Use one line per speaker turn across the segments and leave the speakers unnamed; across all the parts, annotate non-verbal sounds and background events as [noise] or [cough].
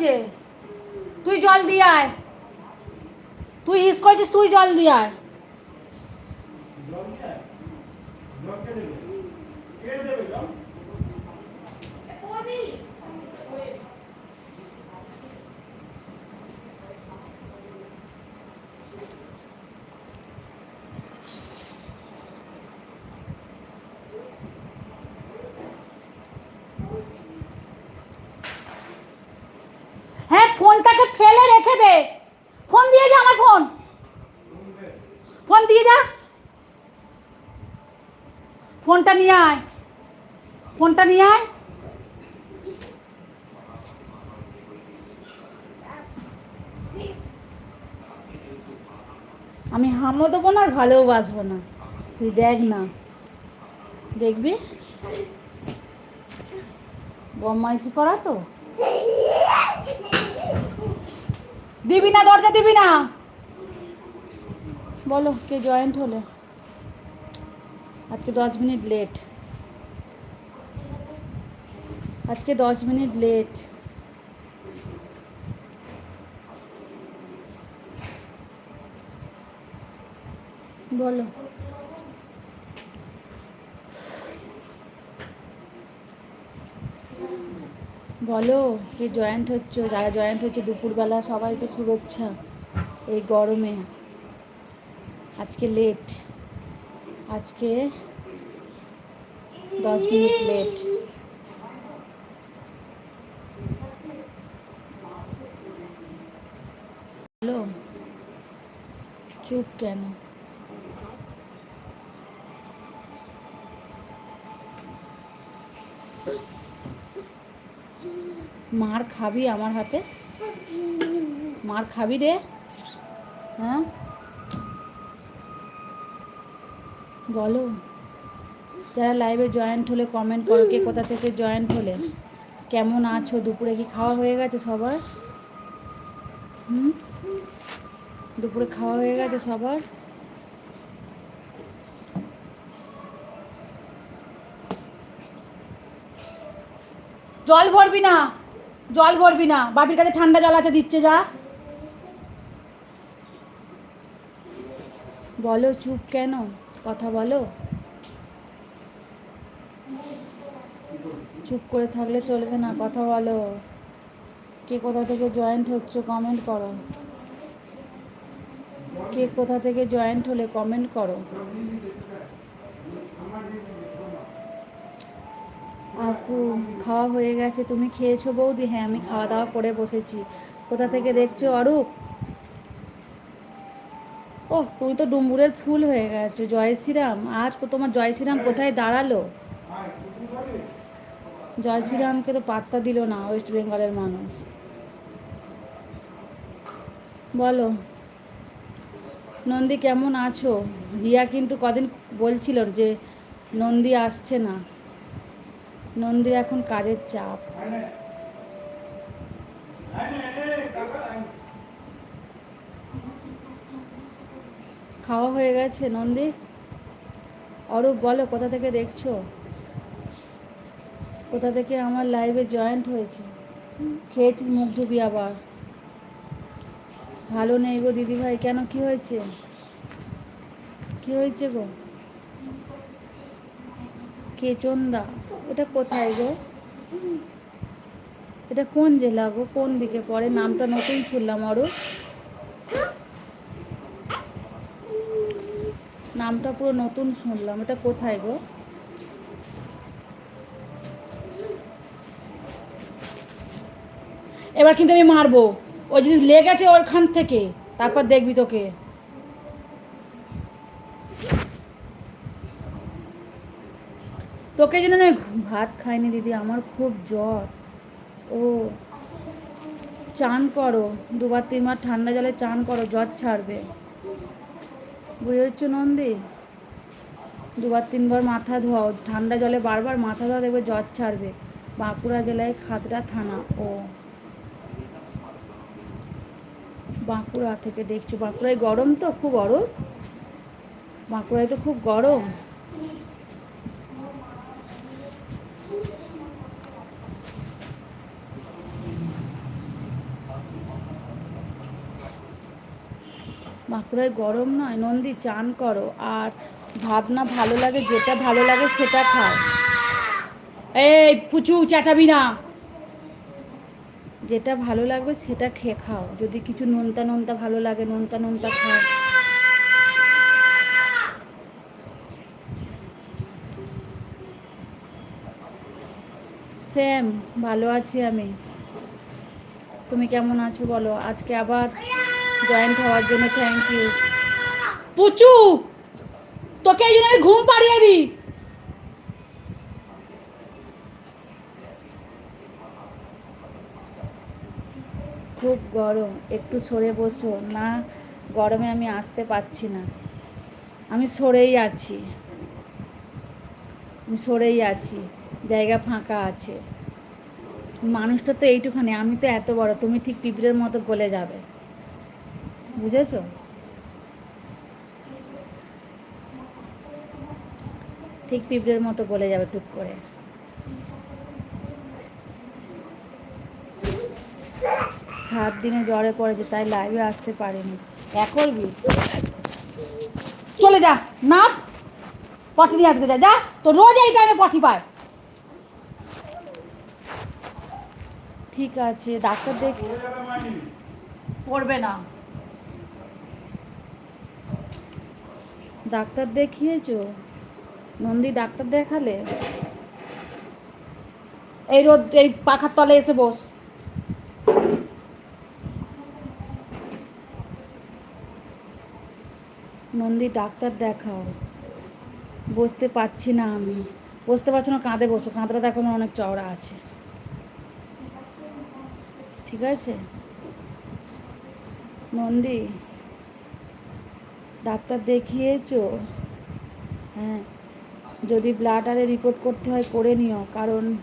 হয়েছে তুই জল দিয়ে আয়। তুই হিস করেছিস তুই জল দিয়ে আয় হ্যাঁ ফোনটাকে ফেলে রেখে দে ফোন দিয়ে যা আমার ফোন ফোন দিয়ে যা ফোনটা নিয়ে আয়। ফোনটা নিয়ে আয়। আমি হামও দেবো না আর ভালোও বাসবো না। তুই দেখ না। দেখবি? বদমাইশি করা তো। দিবি না, দরজা দিবি না। বলো, কে জয়েন্ট হলে? আজকে দশ মিনিট লেট। আজকে দশ মিনিট লেট। বলো। বলো, কে জয়েন্ট হচ্ছে? যারা জয়েন্ট হচ্ছে, দুপুরবেলা সবাইকে শুভেচ্ছা এই গরমে। আজকে লেট। আজকে দশ মিনিট লেট হ্যালো, চুপ কেন? মার খাবি আমার হাতে? মার খাবি রে? হ্যাঁ? বলো? যারা লাইভে জয়েন্ট হলে কমেন্ট করো কে কোথা থেকে জয়েন্ট হলে। কেমন আছো? দুপুরে কি খাওয়া হয়ে গেছে সবার? হুম? দুপুরে খাওয়া হয়ে গেছে সবার? জল ভরবি না, জল ভরবি না। বাপির কাছে ঠান্ডা জল আছে, দিচ্ছে যা। বলো চুপ কেন? কথা বলো। চুপ করে থাকলে চলবে না, কথা বলো। কে কোথা থেকে জয়েন্ট হচ্ছে কমেন্ট করো। কে কোথা থেকে জয়েন্ট হলে কমেন্ট করো। আপু, খাওয়া হয়ে গেছে, তুমি খেয়েছো বৌদি? হ্যাঁ আমি খাওয়া দাওয়া করে বসেছি। কোথা থেকে দেখছ অরূপ? ও তুমি তো ডুম্বুরের ফুল হয়ে গেছো, জয় শ্রীরাম। আজ তোমার জয় শ্রীরাম কোথায় দাঁড়াল? জয় শ্রীরামকে তো পাত্তা দিল না, ওয়েস্ট বেঙ্গলের মানুষ। বলো, নন্দী কেমন আছো? রিয়া কিন্তু কদিন বলছিল যে নন্দী আসছে না। নন্দীর এখন কাজের চাপ। খাওয়া হয়ে গেছে, নন্দী। অরূপ, বলো, কোথা থেকে দেখছ? কোথা থেকে আমার লাইভে জয়েন্ট হয়েছে? খেয়েছিস মুখ ধুবি আবার? ভালো নেই গো দিদিভাই, কেন কি হয়েছে? কি হয়েছে গো? কেচন্দা এটা কোথায় গো? এটা কোন জেলা গো? কোন দিকে পড়ে? নামটা নতুন শুনলাম আরও নামটা পুরো নতুন শুনলাম। এটা কোথায় গো? এবার কিন্তু আমি মারবো। ও যদি লেগেছে ওরখান থেকে, তারপর দেখবি তোকে। তোকে যেন ভাত খাইনি দিদি, আমার খুব জ্বর। ও, চান করো। দুবার তিনবার ঠান্ডা জলে চান করো, জ্বর ছাড়বে। বুঝেছ নন্দী। দুবার, তিনবার মাথা ধোয়া, ঠান্ডা জলে বারবার মাথা ধোয়া, দেখবে জ্বর ছাড়বে। বাঁকুড়া জেলায় খাতড়া থানা, ও। বাঁকুড়া থেকে দেখছ, বাঁকুড়ায় গরম তো, খুব গরম বাঁকুড়ায় তো খুব গরম। বাঁকুড়ায় গরম নয়, নন্দী, চান করো। আর ভাবনা ভালো লাগে, যেটা ভালো লাগে সেটা খাও। এই, পুচু, চাটাবি না। যেটা ভালো লাগবে সেটা খেয়ে খাও। যদি কিছু নোনতা নোনতা ভালো লাগে, নোনতা নোনতা খাও। স্যাম ভালো আছি আমি। তুমি কেমন আছো বলো? আজকে আবার জয়েন্ট হওয়ার জন্য থ্যাংক ইউ পুচু, তোকে এই জন্য আমি ঘুম পাড়িয়ে দিই। খুব গরম, একটু সরে বসো, না গরমে আমি আসতে পারছি না। আমি সরেই আছি। আমি সরেই আছি, জায়গা ফাঁকা আছে। মানুষটা তো এইটুখানি, আমি তো এত বড়, তুমি ঠিক পিঁপড়ের মতো গলে যাবে। বুঝেছ? ঠিক পিঁপড়ের মতো গলে যাবে টুক করে। সাত দিনে জ্বরে পড়েছে, তাই লাইভে আসতে পারিনি। এক করবি? চলে যা না পটি দিয়ে আজকে যা যা। তো রোজ এই টাইমে পটি পায়। ঠিক আছে, ডাক্তার দেখ পড়বে না। ডাক্তার দেখিয়েছো? নন্দী ডাক্তার দেখালে? এই রোদ, এই পাখার তলে এসে বস। নন্দী ডাক্তার দেখাও। বসতে পারছি না আমি। বসতে পারছ না, কাঁধে বসো। কাঁধটা দেখো না, অনেক চওড়া আছে। ঠিক আছে? নন্দী ডাক্তার দেখিয়েছো? হ্যাঁ যদি ব্লাড আরে রিপোর্ট করতে হয় করে নিও, কারণ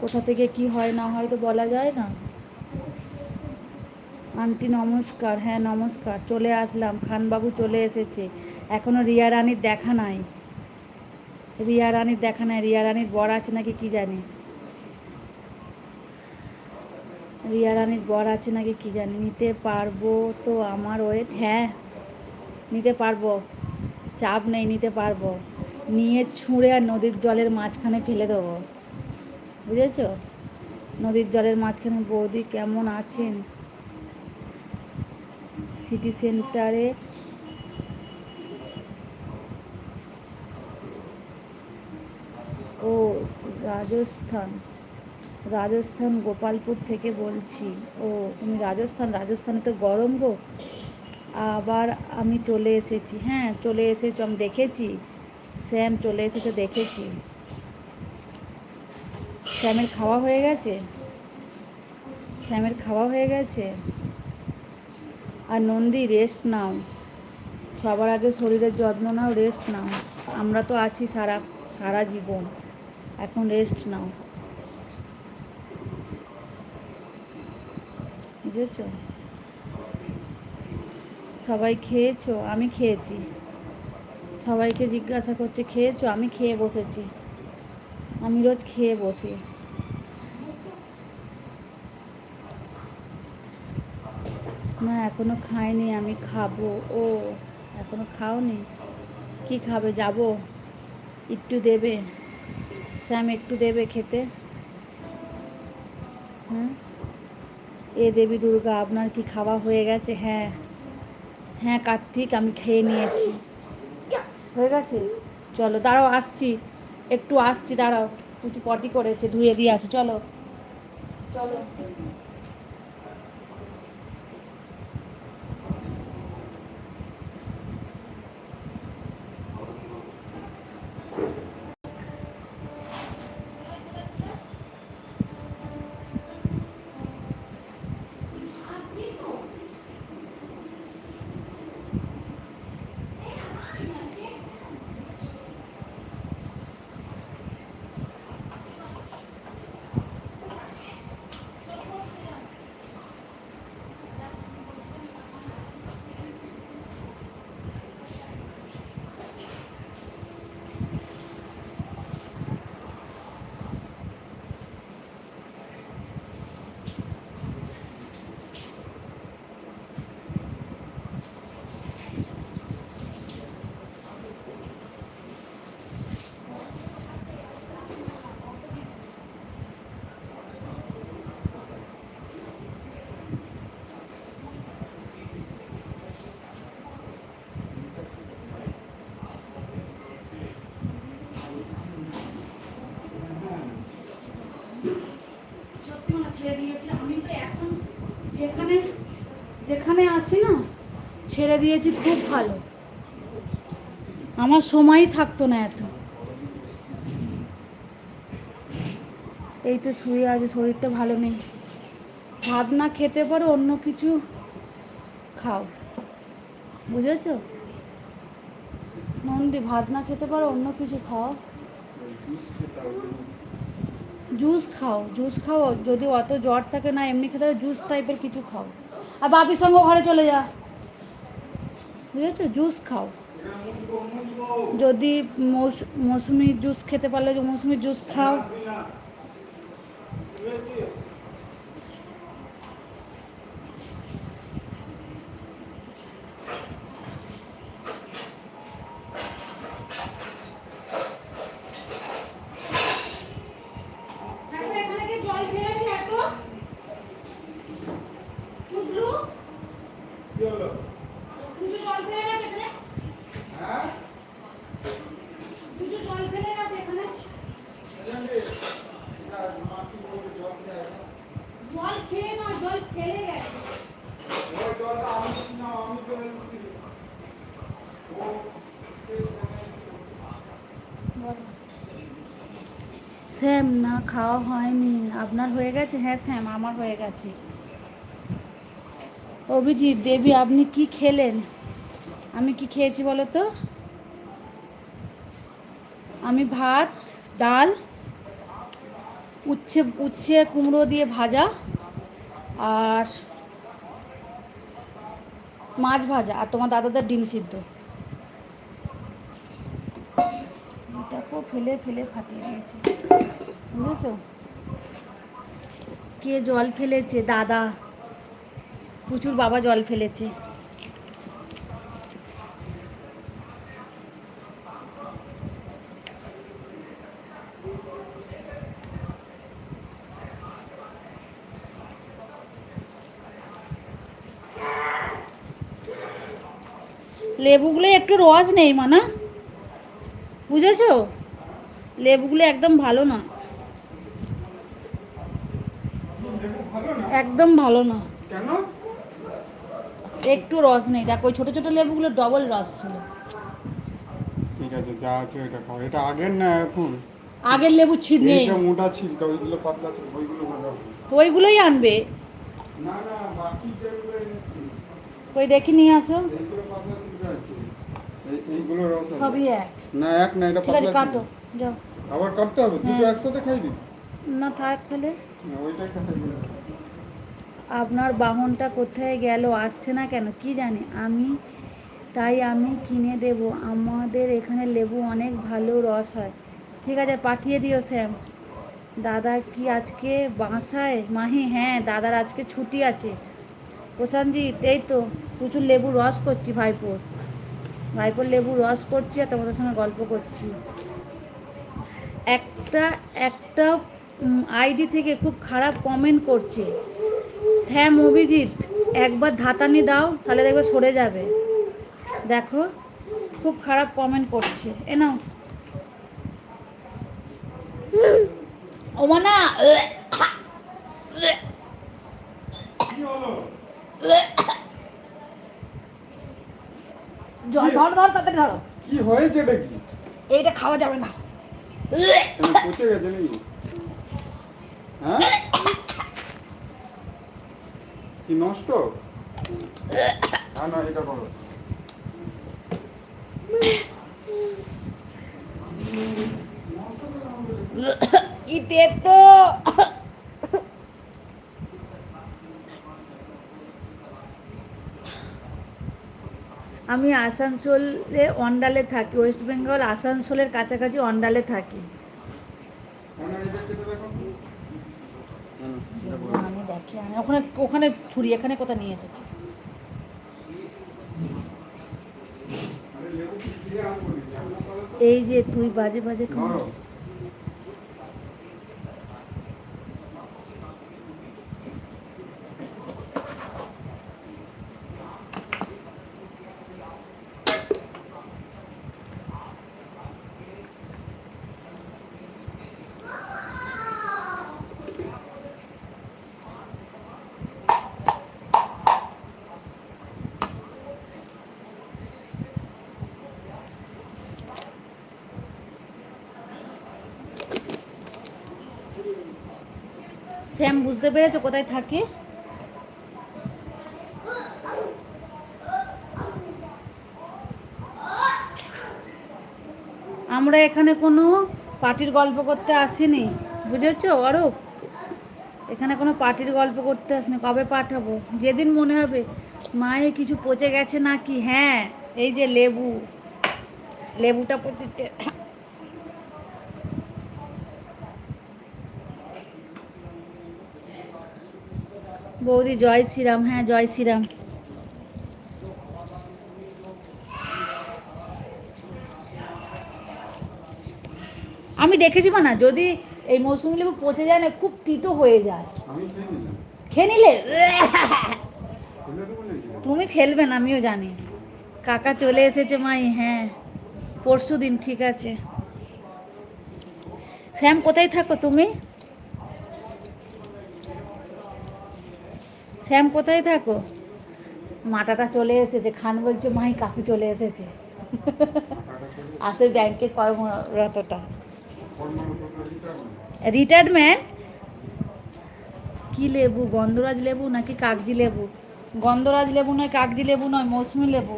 কোথা থেকে কি হয় না হয় তো বলা যায় না। আন্টি নমস্কার হ্যাঁ নমস্কার, চলে আসলাম, খানবাবু চলে এসেছে। এখনও রিয়া রানীর দেখা নাই। রিয়া রানীর দেখা নাই, রিয়া রানীর বর আছে নাকি কি জানি? রিয়া রানীর বর আছে নাকি কি জানি? নিতে পারব তো আমার ওয়েট হ্যাঁ। নিতে পারব। চাপ নেই, নিতে পারব। নিয়ে ছুঁড়ে আর নদীর জলের মাঝখানে ফেলে দেবো। বুঝেছ? নদীর জলের মাঝখানে বৌদি কেমন আছেন? সিটি সেন্টারে ও রাজস্থান রাজস্থান গোপালপুর থেকে বলছি। ও, তুমি রাজস্থান? রাজস্থানে তো গরম গো। আবার আমি চলে এসেছি। হ্যাঁ চলে এসেছি, আমি দেখেছি। স্যাম চলে এসেছে, দেখেছি। স্যামের খাওয়া হয়ে গেছে? স্যামের খাওয়া হয়ে গেছে? আর নন্দী রেস্ট নাও। সবার আগে শরীরের যত্ন নাও রেস্ট নাও। আমরা তো আছি সারা সারা জীবন। এখন রেস্ট নাও। বুঝেছ? সবাই খেয়েছো? আমি খেয়েছি। সবাইকে জিজ্ঞাসা করছে, খেয়েছো? আমি খেয়ে বসেছি। আমি রোজ খেয়ে বসি। না, এখনও খাইনি, আমি খাব। ও, এখনও খাওনি? কি খাবে? যাব? একটু দেবে? স্যাম একটু দেবে খেতে? হ্যাঁ? এ দেবী দুর্গা, আপনার কি খাওয়া হয়ে গেছে? হ্যাঁ। হ্যাঁ কার্তিক, আমি খেয়ে নিয়েছি। হয়ে গেছে? চলো, দাঁড়াও, আসছি। একটু আসছি, দাঁড়াও। কিছু পটি করেছে, ধুয়ে দিয়ে আসি, চলো। চলো। যেখানে আছি না? ছেড়ে দিয়েছি খুব ভালো। আমার সময়ই থাকতো না এত। এই তো শুয়ে আছে, শরীরটা ভালো নেই। ভাত না খেতে পারো, অন্য কিছু খাও। বুঝেছ? নন্দী, ভাত না খেতে পারো, অন্য কিছু খাও। জুস খাও জুস খাও, যদি অত জ্বর থাকে না, এমনি খেতে জুস টাইপের কিছু খাও। আর বাপির সঙ্গে ঘরে চলে যা। বুঝেছ? জুস খাও। যদি মৌসুমির মৌসুমি জুস খেতে পারলে মৌসুমির মৌসুমি জুস খাও এখানে কি জল ফেলেছে এত টুকলু কিছু জল ফেলে গেছে এখানে কিছু জল ফেলে গেছে এখানে জল খেয়ে না জল ফেলে গেছে স্যাম না খাওয়া হয়নি। আপনার হয়ে গেছে? হ্যাঁ স্যাম, আমার হয়ে গেছে। অভিজিৎ, দেবী, আপনি কি খেলেন? আমি কি খেয়েছি বলো তো? আমি ভাত, ডাল, উচ্ছে উচ্ছে, কুমড়ো দিয়ে ভাজা আর মাছ ভাজা আর তোমার দাদাদের ডিম সিদ্ধ। ফেলে ফেলে ফাটিয়ে দিয়েছে। বুঝেছ? কে জল ফেলেছে? দাদা। প্রচুর বাবা জল ফেলেছে। লেবুগুলো একটু রস নেই, মানা। বুঝেছ? লেবুগুলো একদম ভালো না। একদম ভালো না।
কেন?
একটু রস নেই। দেখো ওই ছোটো ছোটো লেবুগুলো ডবল রস ছিল।
ঠিক আছে যা আছে এটা খাও। এটা আগের না এখন?
আগের লেবু ছিল নেই।
এইটা মোটা ছিল তো ওইগুলো পাতলা ছিল ওইগুলো ভালো
ওইগুলোই আনবে।
না না বাকি যেগুলো
ওই দেখে নিয়ে আসো।
এইগুলো পাতলা ছিল আছে। এই এইগুলো রস
সবই এক।
না এক না এটা পাতলা
কাটো। যাও।
আবার কাটতে হবে? দুটো
হ্যাঁ।
একসাথে খাই দিবি?
না থাক তাহলে।
না ওইটাই খাই দিবি
আপনার বাহনটা কোথায় গেল, আসছে না কেন, কি জানি। আমি, তাই আমি কিনে দেব। আমাদের এখানে লেবু অনেক ভালো রস হয়। ঠিক আছে, পাঠিয়ে দিও, স্যাম। দাদা কি আজকে বাসায়? মাহি হ্যাঁ দাদার আজকে ছুটি আছে। প্রশান্তজিৎ এই তো, প্রচুর লেবু রস করছি ভাইপোর। ভাইপোর লেবু রস করছি আর তোমাদের সঙ্গে গল্প করছি। একটা একটা আইডি থেকে খুব খারাপ কমেন্ট করছে। শ্যাম অভিজিৎ একবার ধাতানি দাও তাহলে দেখবে সরে যাবে। দেখো খুব খারাপ কমেন্ট করছে। এ নাও। ও মানা
কি? হলো
জল ধর ধর তাড়াতাড়ি ধরো।
কি হয়েছে এটা কি?
এইটা খাওয়া যাবে না।
পচে গেছে নাকি? হ্যাঁ? কি নষ্ট? না এটা করো।
কি আমি আসানসোলে, অন্ডালে থাকি, ওয়েস্ট বেঙ্গল, আসানসোলের কাছাকাছি অন্ডালে থাকি
না না এটা কেটে দেখো না, না, এটা করো।
আমি ওখানে ওখানে ছুরি এখানে কোথায় নিয়ে এসেছি। এই যে তুই বাজে বাজে স্যাম, বুঝতে পেরেছ কোথায় থাকি? আমরা এখানে কোনো পার্টির গল্প করতে আসিনি, বুঝেছ অরূপ? এখানে কোনো পার্টির গল্প করতে আসিনি, কবে পাঠাবো? যেদিন মনে হবে মায়ে কিছু পচে গেছে নাকি? হ্যাঁ এই যে লেবু, লেবুটা পচেছে বৌদি জয় শ্রীরাম। হ্যাঁ জয় শ্রীরাম। আমি দেখেছি না যদি এই মৌসুমি লেবু পচে যায় না খুব তিতো হয়ে যায়।
খেয়ে
নিলে? তুমি ফেলবে না আমিও জানি। কাকা চলে এসেছে মাই হ্যাঁ। পরশু দিন ঠিক আছে। শ্যাম কোথায় থাকো তুমি? শ্যাম কোথায় থাকো? মাটাটা চলে এসেছে খান বলছে মাই কাকু চলে এসেছে। [laughs] আসে ব্যাংকের কর্মরতটা। রিটায়ারমেন্ট কি লেবু গন্ধরাজ লেবু নাকি কাগজি লেবু? গন্ধরাজ লেবু নয় কাগজি লেবু নয় মৌসুমি লেবু।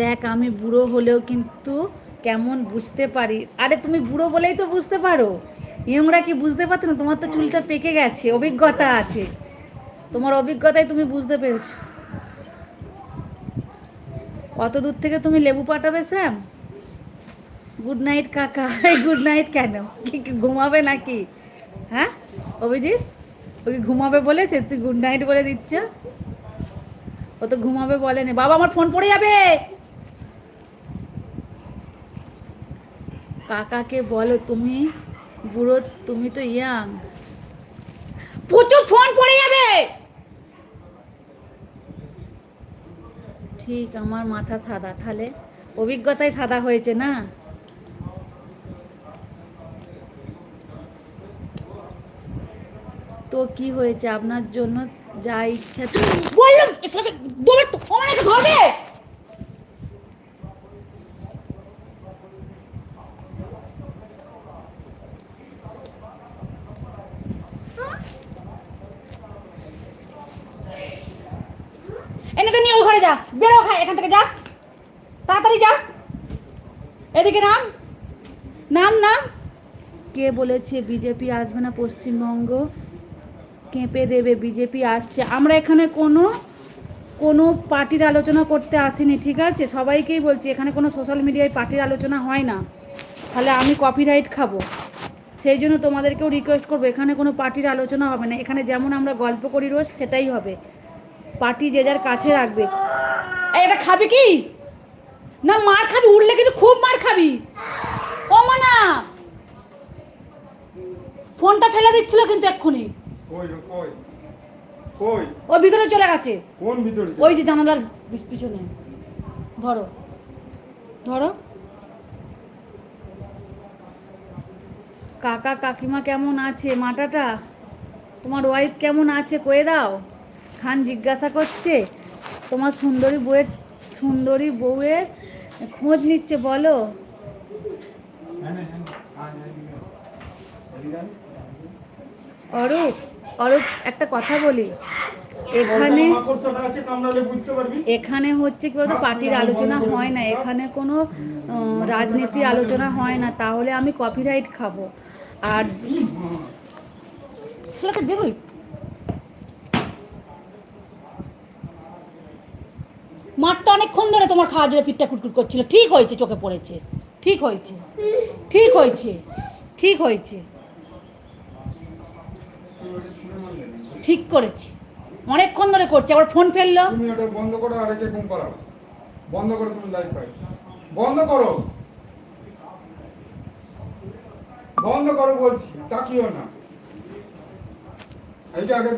দেখ, আমি বুড়ো হলেও কিন্তু কেমন বুঝতে পারি। আরে, তুমি বুড়ো বলেই তো বুঝতে পারো। ইয়ংরা কি বুঝতে পারতো না? তোমার তো চুলটা পেকে গেছে, অভিজ্ঞতা আছে। তোমার অভিজ্ঞতায় তুমি বুঝতে পেরেছ। অত দূর থেকে তুমি লেবু পাঠাবে, স্যাম? গুড নাইট কাকা। গুড নাইট কেন? কি ঘুমাবে নাকি? হ্যাঁ অভিজিৎ? ওকে ঘুমাবে বলেছে? তুই গুড নাইট বলে দিচ্ছ? ও তো ঘুমাবে বলেনি। বাবা, আমার ফোন পড়ে যাবে! কাকাকে বলো, তুমি বুড়ো, তুমি তো ইয়াং প্রচুর ফোন পড়ে যাবে। ঠিক, আমার মাথা সাদা। তাহলে অভিজ্ঞতায় সাদা হয়েছে না? তো কি হয়েছে? আপনার জন্য যা ইচ্ছা বললাম ধরবে এনেকে নিয়ে ওই ঘরে যা বেরো খাই এখান থেকে যা। তাড়াতাড়ি যা। এদিকে নাম। নাম নাম। কে বলেছে বিজেপি আসবে না পশ্চিমবঙ্গ? কেঁপে দেবে বিজেপি আসছে। আমরা এখানে কোনো কোনো পার্টির আলোচনা করতে আসিনি, ঠিক আছে? সবাইকেই বলছি, এখানে কোনো সোশ্যাল মিডিয়ায় পার্টির আলোচনা হয় না। তাহলে আমি কপিরাইট খাব। সেই জন্য তোমাদেরকেও রিকোয়েস্ট করব, এখানে কোনো পার্টির আলোচনা হবে না। এখানে যেমন আমরা গল্প করি রোজ, সেটাই হবে। পার্টি যে যার কাছে রাখবে। এটা খাবি কি? না মার খাবি উঠলে কিন্তু খুব মার খাবি। ও মানা! ফোনটা ফেলে দিচ্ছিল কিন্তু এক্ষুনি।
ও
ভিতরে চলে গেছে।
কোন ভিতরে
ওই যে জানালার পিছনে। ধরো। ধরো। কাকা কাকিমা কেমন আছে? মাটাটা? তোমার ওয়াইফ কেমন আছে? কয়ে দাও। খান জিজ্ঞাসা করছে, তোমার সুন্দরী বউয়ের সুন্দরী বউয়ের খোঁজ নিচ্ছে, বলো। অরূপ অরূপ, একটা কথা বলি। এখানে এখানে হচ্ছে কি বলতো, পার্টির আলোচনা হয় না। এখানে কোনো রাজনীতি আলোচনা হয় না। তাহলে আমি কপিরাইট খাব। আর দেবই মাঠটা অনেকক্ষণ ধরে তোমার খাওয়া জোরে পিঠটা কুটকুট করছিল। ঠিক হয়েছে, চোখে পড়েছে। ঠিক হয়েছে। ঠিক হয়েছে। ঠিক হয়েছে। ঠিক করেছি। অনেকক্ষণ ধরে করছে। আবার ফোন ফেলল।
তুমি ওটা বন্ধ করো, আর একে ঘুম বন্ধ করো তুমি পাই বন্ধ করো। বন্ধ করো বলছি, তাকিও না। এইটা আগে